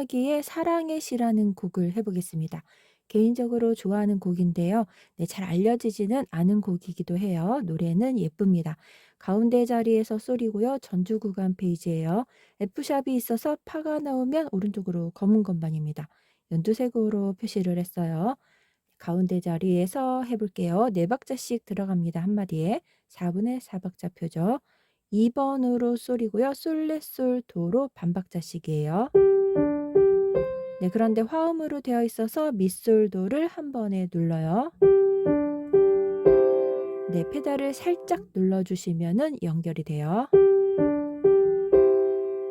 해바라기의 사랑의 시라는 곡을 해보겠습니다. 개인적으로 좋아하는 곡인데요. 네, 잘 알려지지는 않은 곡이기도 해요. 노래는 예쁩니다. 가운데 자리에서 소리고요. 전주 구간 페이지예요. F샵이 있어서 파가 나오면 오른쪽으로 검은 건반입니다. 연두색으로 표시를 했어요. 가운데 자리에서 해볼게요. 네 박자씩 들어갑니다. 한마디에 4분의 4박자 표죠. 2번으로 솔이고요. 솔레솔 도로 반박자씩이에요. 네, 그런데 화음으로 되어 있어서 미솔도를 한 번에 눌러요. 네, 페달을 살짝 눌러주시면은 연결이 돼요.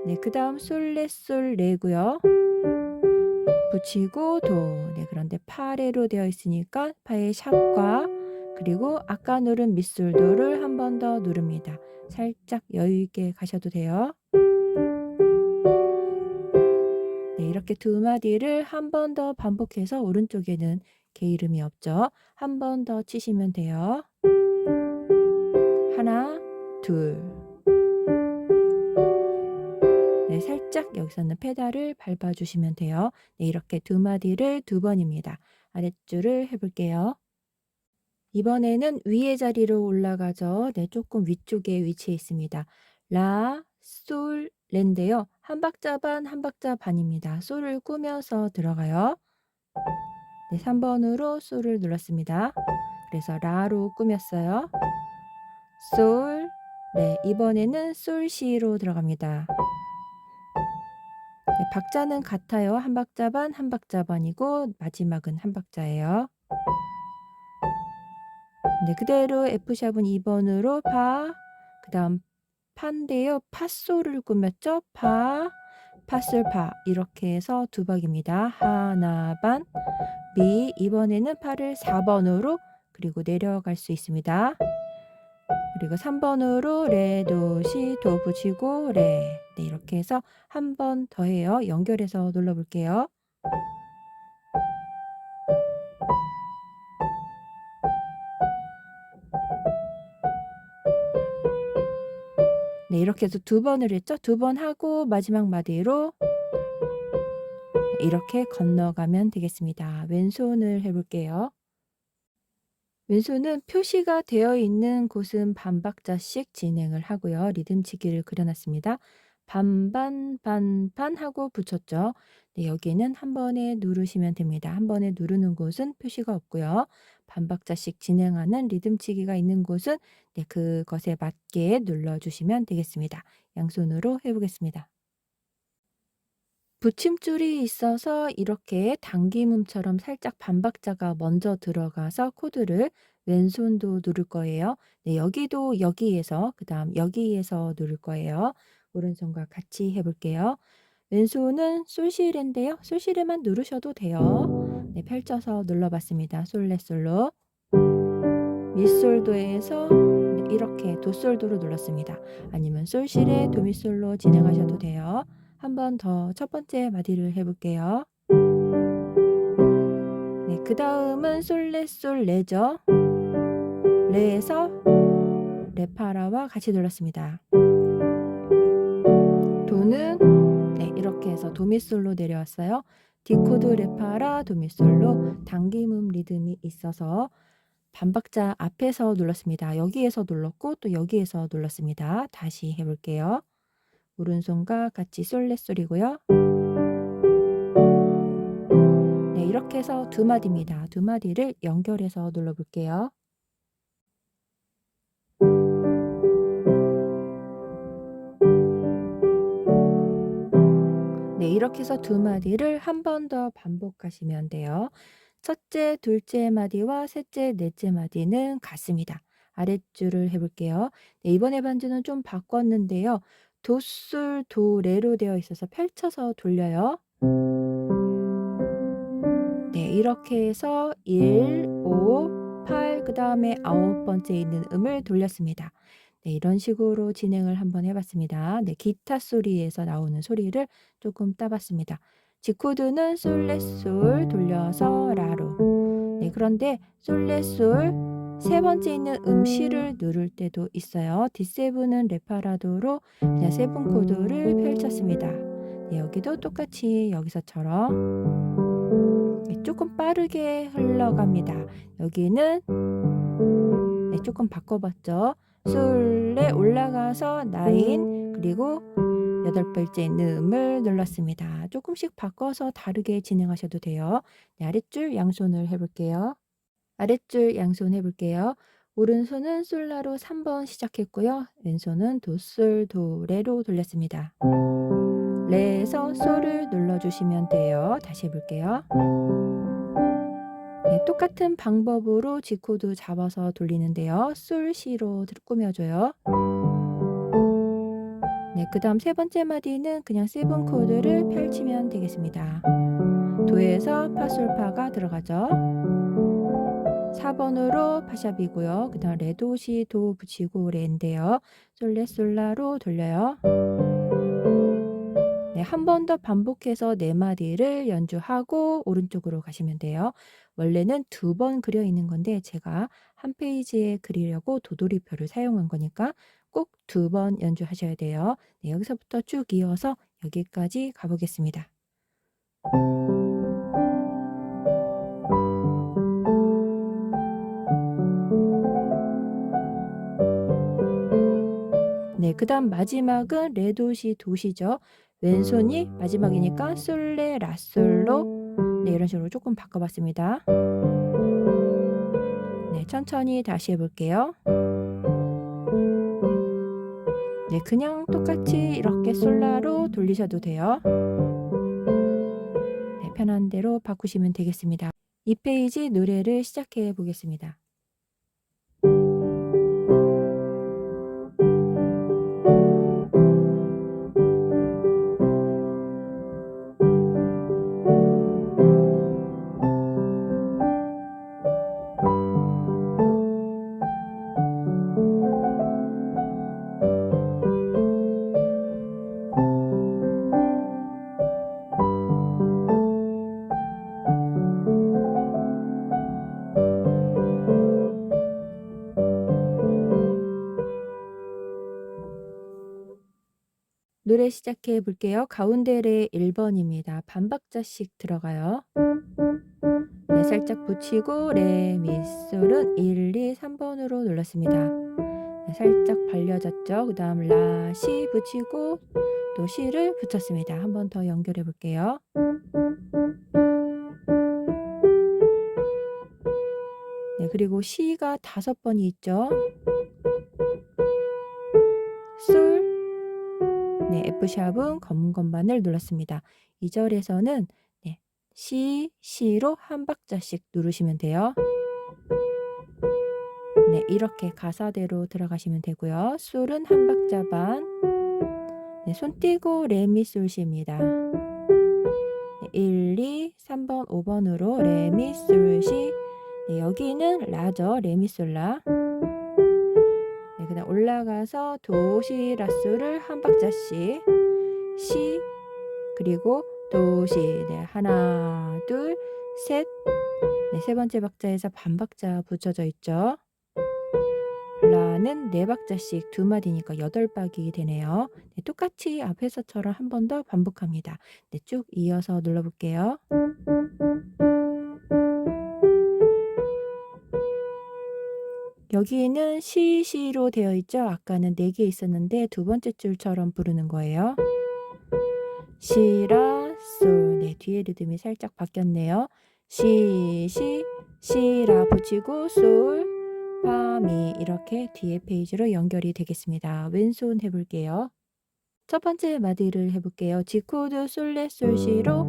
네, 그 다음 솔레솔 레고요. 붙이고 도. 네, 그런데 파레로 되어 있으니까 파의 샵과 그리고 아까 누른 밑솔도를 한 번 더 누릅니다. 살짝 여유 있게 가셔도 돼요. 네, 이렇게 두 마디를 한 번 더 반복해서 오른쪽에는 개 이름이 없죠. 한 번 더 치시면 돼요. 하나, 둘. 네, 살짝 여기서는 페달을 밟아주시면 돼요. 네, 이렇게 두 마디를 두 번입니다. 아랫줄을 해볼게요. 이번에는 위의 자리로 올라가죠. 네, 조금 위쪽에 위치해 있습니다. 라, 솔, 레인데요. 한 박자 반, 한 박자 반입니다. 솔을 꾸며서 들어가요. 네, 3번으로 솔을 눌렀습니다. 그래서 라로 꾸몄어요. 솔, 네, 이번에는 솔시로 들어갑니다. 네, 박자는 같아요. 한 박자 반, 한 박자 반이고 마지막은 한 박자예요. 네, 그대로 F샵은 2번으로 파, 그 다음 파인데요. 파솔을 꾸몄죠. 파, 파솔 파 이렇게 해서 두 박입니다. 하나 반, 미 이번에는 파를 4번으로 그리고 내려갈 수 있습니다. 그리고 3번으로 레, 도, 시, 도 붙이고 레. 네, 이렇게 해서 한 번 더 해요. 연결해서 눌러볼게요. 네, 이렇게 해서 두 번을 했죠. 두 번 하고 마지막 마디로 이렇게 건너가면 되겠습니다. 왼손을 해볼게요. 왼손은 표시가 되어 있는 곳은 반박자씩 진행을 하고요. 리듬치기를 그려놨습니다. 반반 반반 하고 붙였죠. 네, 여기는 한 번에 누르시면 됩니다. 한 번에 누르는 곳은 표시가 없고요. 반박자씩 진행하는 리듬치기가 있는 곳은 네, 그것에 맞게 눌러주시면 되겠습니다. 양손으로 해보겠습니다. 붙임줄이 있어서 이렇게 당김음처럼 살짝 반박자가 먼저 들어가서 코드를 왼손도 누를 거예요. 네, 여기도 여기에서 그 다음 여기에서 누를 거예요. 오른손과 같이 해볼게요. 왼손은 솔시레인데요. 솔시레만 누르셔도 돼요. 네, 펼쳐서 눌러봤습니다. 솔레솔로 미솔도에서 이렇게 도솔도로 눌렀습니다. 아니면 솔시레 도미솔로 진행하셔도 돼요. 한 번 더 첫 번째 마디를 해볼게요. 네, 그 다음은 솔레솔 레죠. 레에서 레파라와 같이 눌렀습니다. 도는 네, 이렇게 해서 도미솔로 내려왔어요. 디코드 레파라 도미솔로 당김음 리듬이 있어서 반박자 앞에서 눌렀습니다. 여기에서 눌렀고 또 여기에서 눌렀습니다. 다시 해볼게요. 오른손과 같이 솔레솔이고요. 네, 이렇게 해서 두 마디입니다. 두 마디를 연결해서 눌러볼게요. 네, 이렇게 해서 두 마디를 한 번 더 반복하시면 돼요. 첫째, 둘째 마디와 셋째, 넷째 마디는 같습니다. 아랫줄을 해볼게요. 네, 이번에 반주는 좀 바꿨는데요. 도술, 도, 레로 되어 있어서 펼쳐서 돌려요. 네, 이렇게 해서 1, 5, 8, 그 다음에 아홉 번째 있는 음을 돌렸습니다. 네, 이런 식으로 진행을 한번 해봤습니다. 네, 기타 소리에서 나오는 소리를 조금 따봤습니다. G코드는 솔레솔 돌려서 라로. 네, 그런데 솔레솔 세 번째 있는 음시를 누를 때도 있어요. D7은 레파라도로 그냥 세븐 코드를 펼쳤습니다. 네, 여기도 똑같이 여기서처럼 네, 조금 빠르게 흘러갑니다. 여기는 네, 조금 바꿔봤죠. 술에 올라가서 나인 그리고 여덟 번째 음을 눌렀습니다. 조금씩 바꿔서 다르게 진행하셔도 돼요. 네, 아랫줄 양손을 해볼게요. 아랫줄 양손 해볼게요. 오른손은 솔라로 3번 시작했고요. 왼손은 도솔 도레로 돌렸습니다. 레에서 솔을 눌러주시면 돼요. 다시 해볼게요. 네, 똑같은 방법으로 G 코드 잡아서 돌리는데요. 솔 시로 꾸며줘요. 네, 그 다음 세 번째 마디는 그냥 세븐 코드를 펼치면 되겠습니다. 도에서 파솔파가 들어가죠. 4번으로 파샵이고요. 그 다음 레도 시 도 붙이고 레인데요. 솔레 솔라로 돌려요. 네, 한 번 더 반복해서 네 마디를 연주하고 오른쪽으로 가시면 돼요. 원래는 두 번 그려 있는 건데 제가 한 페이지에 그리려고 도돌이표를 사용한 거니까 꼭 두 번 연주하셔야 돼요. 네, 여기서부터 쭉 이어서 여기까지 가보겠습니다. 네, 그 다음 마지막은 레도시 도시죠. 왼손이 마지막이니까 솔레 라솔로 네, 이런 식으로 조금 바꿔봤습니다. 네, 천천히 다시 해볼게요. 네, 그냥 똑같이 이렇게 솔라로 돌리셔도 돼요. 네, 편한 대로 바꾸시면 되겠습니다. 이 페이지 노래를 시작해 보겠습니다. 시작해 볼게요. 가운데레 1번입니다. 반박자씩 들어가요. 네, 살짝 붙이고 레, 미, 솔은 1, 2, 3번으로 눌렀습니다. 네, 살짝 발려졌죠. 그 다음 라, 시 붙이고 또 시를 붙였습니다. 한 번 더 연결해 볼게요. 네, 그리고 시가 다섯 번이 있죠. 네, F샵은 검은 건반을 눌렀습니다. 2절에서는 네, C, C로 한 박자씩 누르시면 돼요. 네, 이렇게 가사대로 들어가시면 되고요. 솔은 한 박자 반. 네, 손 띄고 레미 솔시입니다. 네, 1, 2, 3번, 5번으로 레미 솔시. 네, 여기는 라죠. 레미 솔라. 네, 그다음 올라가서 도시 라소를 한 박자씩 시 그리고 도시 네, 하나 둘셋 네, 세 번째 박자에서 반 박자 붙여져 있죠. 라는 네 박자씩 두 마디니까 여덟 박이 되네요. 네, 똑같이 앞에서처럼 한 번 더 반복합니다. 네, 쭉 이어서 눌러볼게요. 여기는 시시로 되어 있죠. 아까는 네개 있었는데 두 번째 줄처럼 부르는 거예요. 시라 솔. 네, 뒤에 리듬이 살짝 바뀌었네요. 시, 시, 시라 붙이고 솔, 파, 미 이렇게 뒤에 페이지로 연결이 되겠습니다. 왼손 해 볼게요. 첫 번째 마디를 해 볼게요. G 코드 솔레 솔시로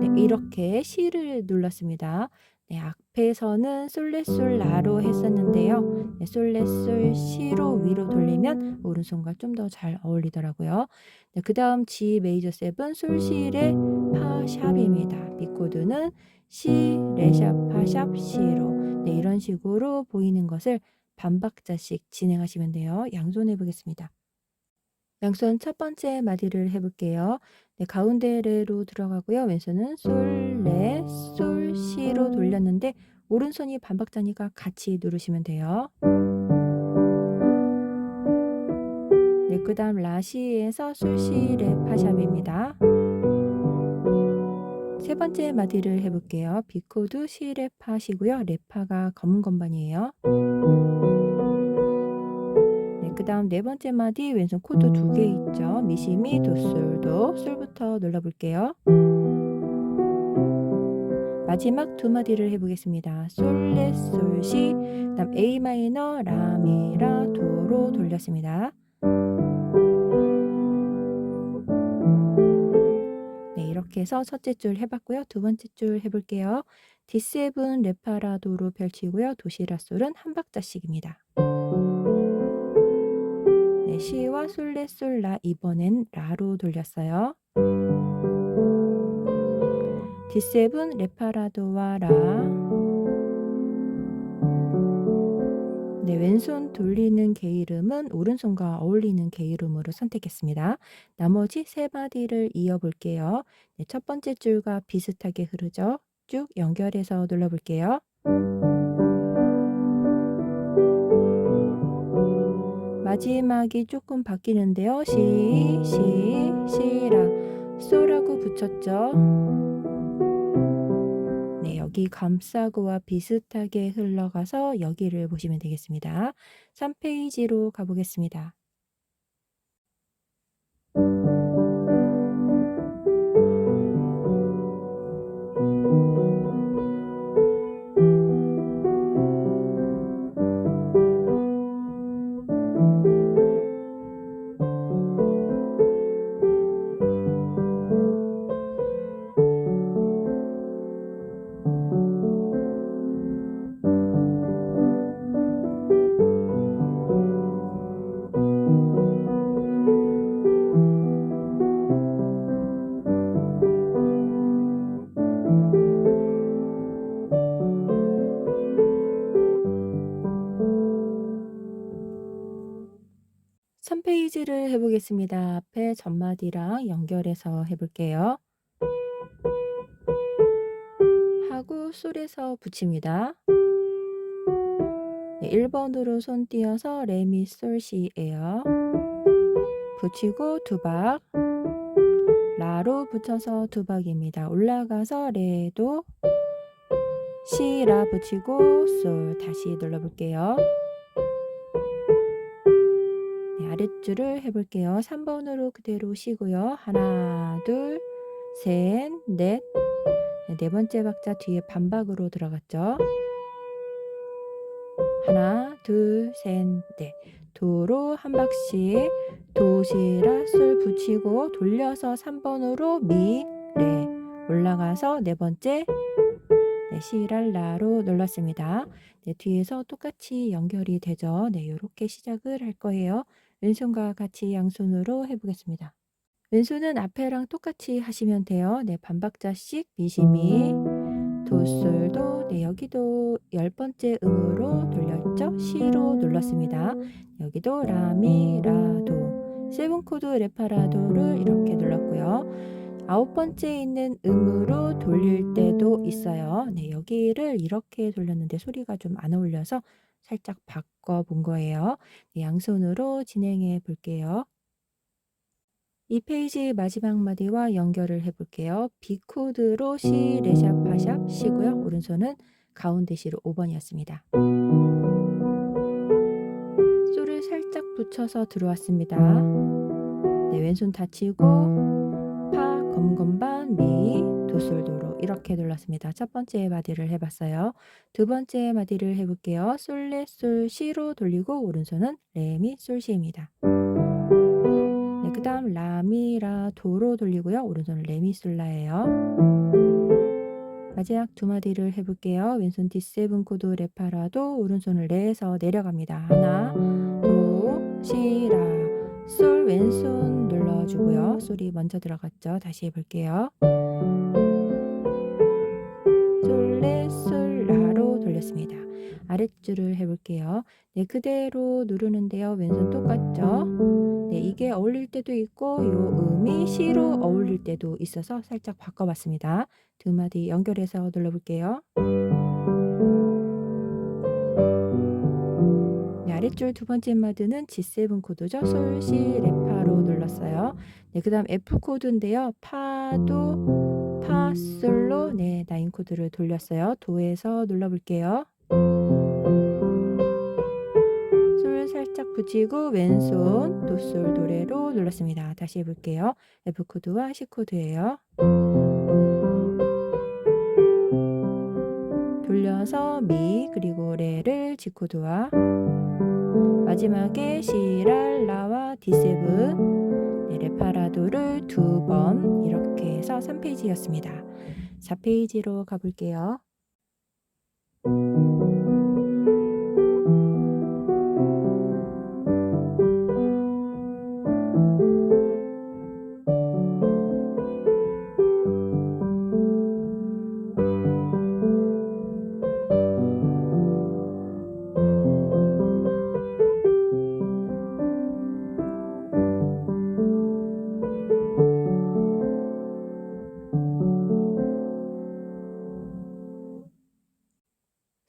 네, 이렇게 시를 눌렀습니다. 네, 앞에서는 솔레솔 라로 했었는데요. 네, 솔레솔 시로 위로 돌리면 오른손과 좀 더 잘 어울리더라고요. 네, 그 다음 G 메이저 7 솔시의 파샵입니다. B 코드는 시, 레샵, 파샵, 시로 네, 이런 식으로 보이는 것을 반박자씩 진행하시면 돼요. 양손 해보겠습니다. 양손 첫 번째 마디를 해볼게요. 네, 가운데 레로 들어가고요. 왼손은 솔, 레, 솔, 시로 돌렸는데 오른손이 반박자니까 같이 누르시면 돼요. 네, 그 그다음 라시에서 솔 시 레 파샵입니다. 세 번째 마디를 해 볼게요. B 코드 시 레 파시고요. 레파가 검은 건반이에요. 네, 그다음 네 번째 마디 왼손 코드 두 개 있죠. 미시미 도솔도 솔부터 눌러 볼게요. 마지막 두 마디를 해 보겠습니다. 솔레 솔시 그다음 A 마이너 라미라 도로 돌렸습니다. 네, 이렇게 해서 첫째 줄 해 봤고요. 두 번째 줄 해 볼게요. D7 레파라도로 펼치고요. 도시라솔은 한 박자씩입니다. 네, 시와 솔레 솔라 이번엔 라로 돌렸어요. D7 레파라도와 라. 네, 왼손 돌리는 개 이름은 오른손과 어울리는 개 이름으로 선택했습니다. 나머지 세 마디를 이어 볼게요. 네, 첫 번째 줄과 비슷하게 흐르죠. 쭉 연결해서 눌러 볼게요. 마지막이 조금 바뀌는데요. 시, 시, 시라. 소라고 붙였죠. 네, 여기 감싸고와 비슷하게 흘러가서 여기를 보시면 되겠습니다. 3페이지로 가보겠습니다. 지를 해보겠습니다. 앞에 전마디랑 연결해서 해볼게요. 하고 솔에서 붙입니다. 네, 1번으로 손 띄어서 레미 솔 시예요. 붙이고 두 박. 라로 붙여서 두 박입니다. 올라가서 레도 시라 붙이고 솔 다시 눌러볼게요. 네, 아랫줄을 해볼게요. 3번으로 그대로 쉬고요. 하나, 둘, 셋, 넷. 네, 네 번째 박자 뒤에 반박으로 들어갔죠. 하나, 둘, 셋, 넷. 도로 한 박씩 도시라 솔 붙이고 돌려서 3번으로 미, 레 올라가서 네 번째 네, 시랄라로 눌렀습니다. 네, 뒤에서 똑같이 연결이 되죠. 네, 이렇게 시작을 할 거예요. 왼손과 같이 양손으로 해보겠습니다. 왼손은 앞에랑 똑같이 하시면 돼요. 네, 반박자씩 미시미, 도솔도, 네, 여기도 열 번째 음으로 돌렸죠. 시로 눌렀습니다. 여기도 라미, 라도, 세븐 코드 레파라도를 이렇게 눌렀고요. 아홉 번째 있는 음으로 돌릴 때도 있어요. 네, 여기를 이렇게 돌렸는데 소리가 좀 안 어울려서 살짝 바꿔 본 거예요. 네, 양손으로 진행해 볼게요. 이 페이지 마지막 마디와 연결을 해 볼게요. B 코드로 시, 레샵, 파샵, 시고요. 오른손은 가운데 시로 5번이었습니다. 솔을 살짝 붙여서 들어왔습니다. 네, 왼손 다치고 파, 검건반, 미, 도솔도로 이렇게 눌렀습니다. 첫 번째 마디를 해봤어요. 두 번째 마디를 해볼게요. 솔레, 솔, 시로 돌리고 오른손은 레 미, 솔, 시입니다. 네, 그 다음 라 미 라, 도로 돌리고요. 오른손은 레 미, 솔 라예요. 마지막 두 마디를 해볼게요. 왼손 D7 코드 레파라도 오른손을 레에서 내려갑니다. 하나, 도, 시, 라, 솔 왼손 눌러주고요. 솔이 먼저 들어갔죠. 다시 해볼게요. 솔, 레, 솔, 라로 돌렸습니다. 아랫줄을 해볼게요. 네, 그대로 누르는데요. 왼손 똑같죠? 네, 이게 어울릴 때도 있고 요 음이 시로 어울릴 때도 있어서 살짝 바꿔봤습니다. 두 마디 연결해서 눌러볼게요. 네, 아랫줄 두 번째 마디는 G7 코드죠. 솔, 시, 레, 파로 눌 렀어요. 네, 그 다음 F 코드인데요. 파도, 파, 솔로 네, 나인 코드를 돌렸어요. 도에서 눌러 볼게요. 솔 살짝 붙이고 왼손 도솔 도레로 눌렀습니다. 다시 해 볼게요. F 코드와 C 코드예요. 돌려서 미 그리고 레를 G 코드와 마지막에 시랄라와 D7 네, 레파라도를 두 번 이렇게 해서 3페이지였습니다. 4페이지로 가볼게요.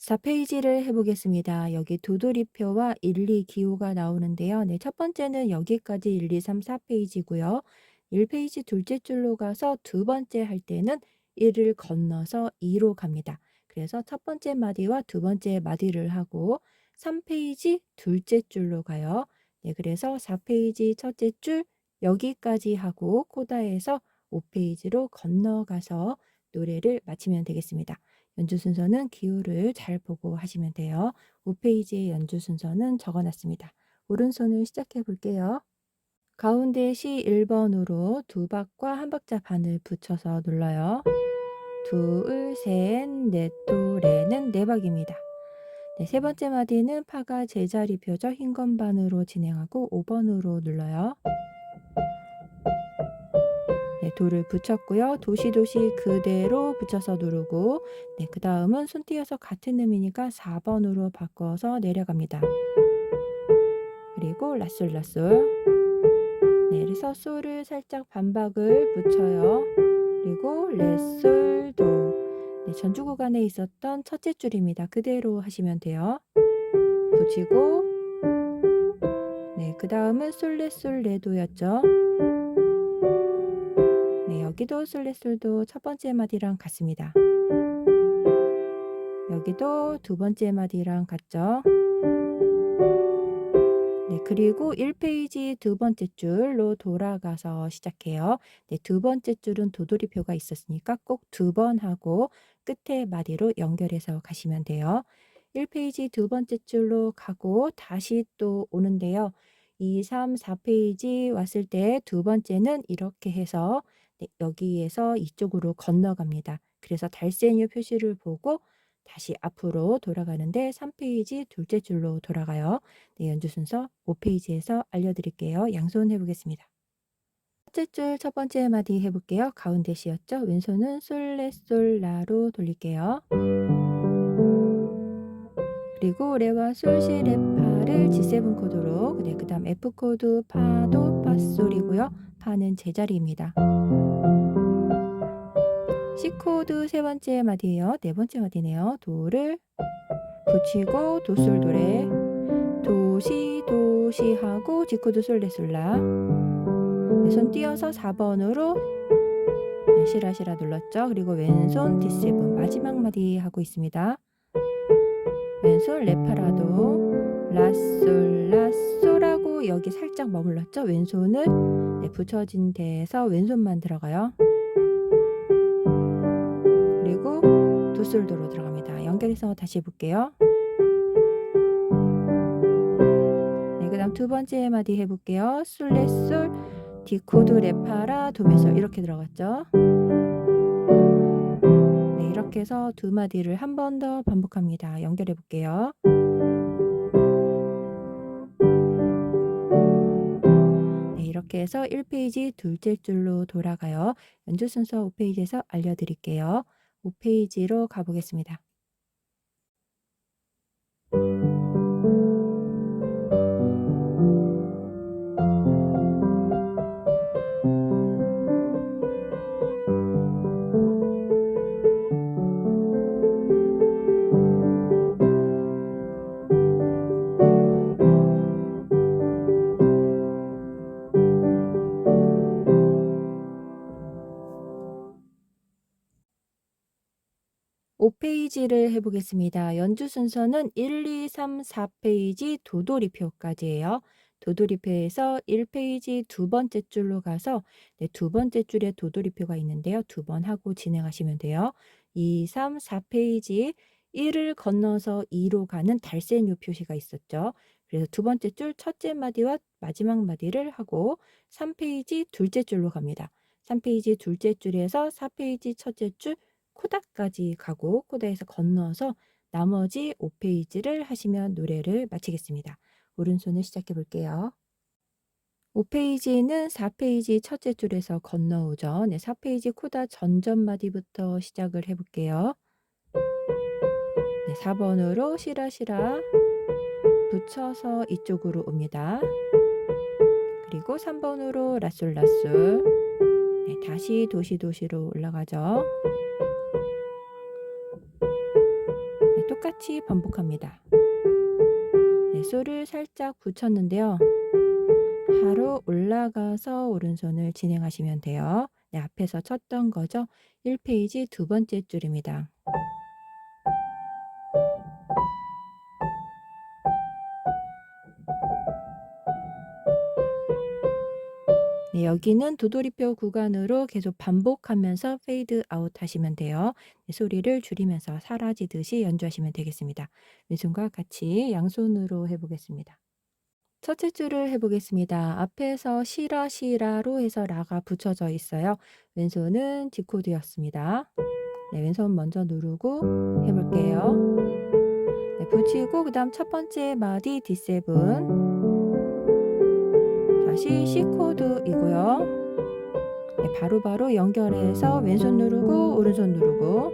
사 페이지를 해 보겠습니다. 여기 도돌이표와 1, 2 기호가 나오는데요. 네, 첫 번째는 여기까지 1, 2, 3, 4 페이지고요. 1 페이지 둘째 줄로 가서 두 번째 할 때는 1을 건너서 2로 갑니다. 그래서 첫 번째 마디와 두 번째 마디를 하고 3 페이지 둘째 줄로 가요. 네, 그래서 4 페이지 첫째 줄 여기까지 하고 코다에서 5 페이지로 건너가서 노래를 마치면 되겠습니다. 연주 순서는 기호를 잘 보고 하시면 돼요. 5페이지의 연주 순서는 적어놨습니다. 오른손을 시작해 볼게요. 가운데 시 1번으로 두 박과 한 박자 반을 붙여서 눌러요. 둘, 셋, 넷, 도, 레는 네 박입니다. 네, 세 번째 마디는 파가 제자리표죠. 흰 건반으로 진행하고 5번으로 눌러요. 네, 도를 붙였고요. 도시도시 그대로 붙여서 누르고 네, 그 다음은 손 띄어서 같은 음이니까 4번으로 바꿔서 내려갑니다. 그리고 라솔 라솔 네, 그래서 솔을 살짝 반박을 붙여요. 그리고 레솔 도 네, 전주 구간에 있었던 첫째 줄입니다. 그대로 하시면 돼요. 붙이고 네, 그 다음은 솔레솔 레도였죠. 네, 여기도 솔레솔도 첫 번째 마디랑 같습니다. 여기도 두 번째 마디랑 같죠. 네, 그리고 1페이지 두 번째 줄로 돌아가서 시작해요. 네, 두 번째 줄은 도돌이표가 있었으니까 꼭 두 번 하고 끝에 마디로 연결해서 가시면 돼요. 1페이지 두 번째 줄로 가고 다시 또 오는데요. 2, 3, 4페이지 왔을 때 두 번째는 이렇게 해서 네, 여기에서 이쪽으로 건너갑니다. 그래서 달세뇨 표시를 보고 다시 앞으로 돌아가는데 3페이지 둘째 줄로 돌아가요. 네, 연주 순서 5페이지에서 알려드릴게요. 양손 해보겠습니다. 첫째 줄 첫 번째 마디 해볼게요. 가운데 시였죠? 왼손은 솔레솔라로 돌릴게요. 그리고 레와 솔시 레파를 G7 코드로 네, 그 다음 F 코드 파도 파솔이고요. 파는 제자리입니다. C 코드 세 번째 마디예요. 네 번째 마디네요. 도를 붙이고 도솔 도레 도시 도시 하고 G 코드 솔레 솔라 네, 손 띄어서 4번으로 네, 시라시라 눌렀죠. 그리고 왼손 D7 마지막 마디 하고 있습니다. 왼손 레파라도 라솔 라솔 여기 살짝 머물렀죠. 왼손을 네, 붙여진 데에서 왼손만 들어가요. 그리고 도솔도로 들어갑니다. 연결해서 다시 해볼게요. 네, 그 다음 두 번째 마디 해볼게요. 솔레솔 디코드 레파라 도메솔 이렇게 들어갔죠. 네, 이렇게 해서 두 마디를 한 번 더 반복합니다. 연결해 볼게요. 이렇게 해서 1페이지 둘째 줄로 돌아가요. 연주 순서 5페이지에서 알려드릴게요. 5페이지로 가보겠습니다. 페이지를 해 보겠습니다. 연주 순서는 1, 2, 3, 4페이지 도돌이표까지예요. 도돌이표에서 1페이지 두 번째 줄로 가서 네, 두 번째 줄에 도돌이표가 있는데요. 두 번 하고 진행하시면 돼요. 2, 3, 4페이지 1을 건너서 2로 가는 달새뇨 표시가 있었죠. 그래서 두 번째 줄 첫째 마디와 마지막 마디를 하고 3페이지 둘째 줄로 갑니다. 3페이지 둘째 줄에서 4페이지 첫째 줄 코다까지 가고 코다에서 건너서 나머지 5페이지를 하시면 노래를 마치겠습니다. 오른손을 시작해 볼게요. 5페이지는 4페이지 첫째 줄에서 건너오죠. 네, 4페이지 코다 전전마디부터 시작을 해 볼게요. 네, 4번으로 시라시라 붙여서 이쪽으로 옵니다. 그리고 3번으로 라솔라솔 네, 다시 도시도시로 올라가죠. 똑같이 반복합니다. 네, 솔을 살짝 붙였는데요. 바로 올라가서 오른손을 진행하시면 돼요. 네, 앞에서 쳤던 거죠. 1페이지 두 번째 줄입니다. 네, 여기는 도돌이표 구간으로 계속 반복하면서 페이드 아웃 하시면 돼요. 네, 소리를 줄이면서 사라지듯이 연주하시면 되겠습니다. 왼손과 같이 양손으로 해보겠습니다. 첫째 줄을 해보겠습니다. 앞에서 시라 시라로 해서 라가 붙여져 있어요. 왼손은 G코드였습니다. 네, 왼손 먼저 누르고 해볼게요. 네, 붙이고 그 다음 첫 번째 마디 D7 다시 C 코드이고요. 네, 바로바로 바로 연결해서 왼손 누르고 오른손 누르고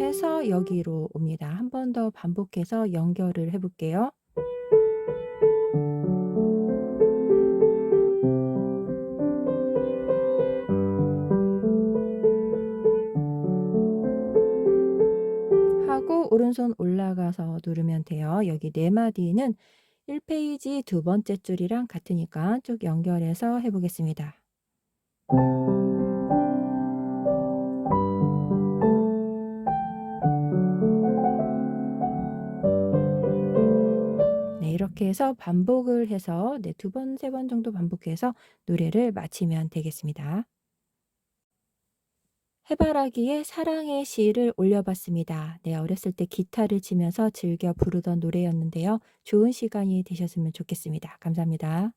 해서 여기로 옵니다. 한 번 더 반복해서 연결을 해볼게요. 하고 오른손 올라가서 누르면 돼요. 여기 네 마디는 1페이지 두 번째 줄이랑 같으니까 쭉 연결해서 해보겠습니다. 네, 이렇게 해서 반복을 해서 네, 두 번, 세 번 정도 반복해서 노래를 마치면 되겠습니다. 해바라기에 사랑의 시를 올려봤습니다. 네, 어렸을 때 기타를 치면서 즐겨 부르던 노래였는데요. 좋은 시간이 되셨으면 좋겠습니다. 감사합니다.